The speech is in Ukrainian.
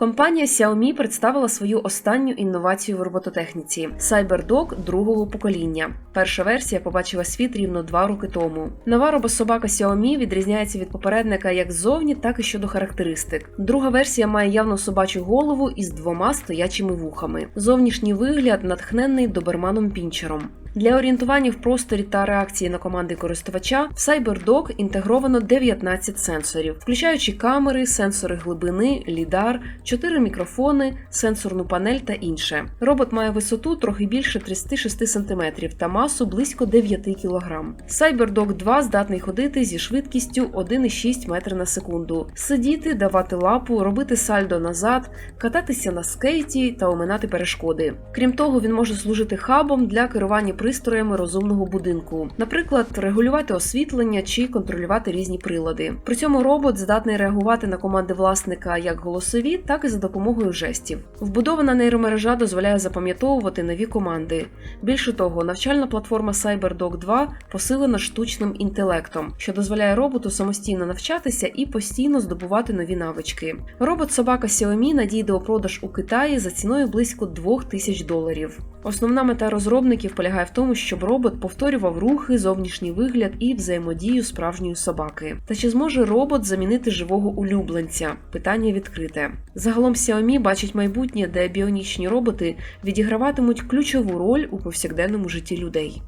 Компанія Xiaomi представила свою останню інновацію в робототехніці CyberDog другого покоління. Перша версія побачила світ рівно два роки тому. Нова робособака Xiaomi відрізняється від попередника як ззовні, так і щодо характеристик. Друга версія має явно собачу голову із двома стоячими вухами. Зовнішній вигляд натхнений доберманом пінчером. Для орієнтування в просторі та реакції на команди користувача в CyberDog інтегровано 19 сенсорів, включаючи камери, сенсори глибини, лідар, 4 мікрофони, сенсорну панель та інше. Робот має висоту трохи більше 36 см та масу близько 9 кг. CyberDog 2 здатний ходити зі швидкістю 1,6 метра на секунду, сидіти, давати лапу, робити сальдо назад, кататися на скейті та оминати перешкоди. Крім того, він може служити хабом для керування пристроями розумного будинку, наприклад, регулювати освітлення чи контролювати різні прилади. При цьому робот здатний реагувати на команди власника як голосові, так і за допомогою жестів. Вбудована нейромережа дозволяє запам'ятовувати нові команди. Більше того, навчальна платформа CyberDog 2 посилена штучним інтелектом, що дозволяє роботу самостійно навчатися і постійно здобувати нові навички. Робот собака Xiaomi надійде у продаж у Китаї за ціною близько 2000 доларів. Основна мета розробників полягає в тому, щоб робот повторював рухи, зовнішній вигляд і взаємодію справжньої собаки. Та чи зможе робот замінити живого улюбленця? Питання відкрите. Загалом Xiaomi бачить майбутнє, де біонічні роботи відіграватимуть ключову роль у повсякденному житті людей.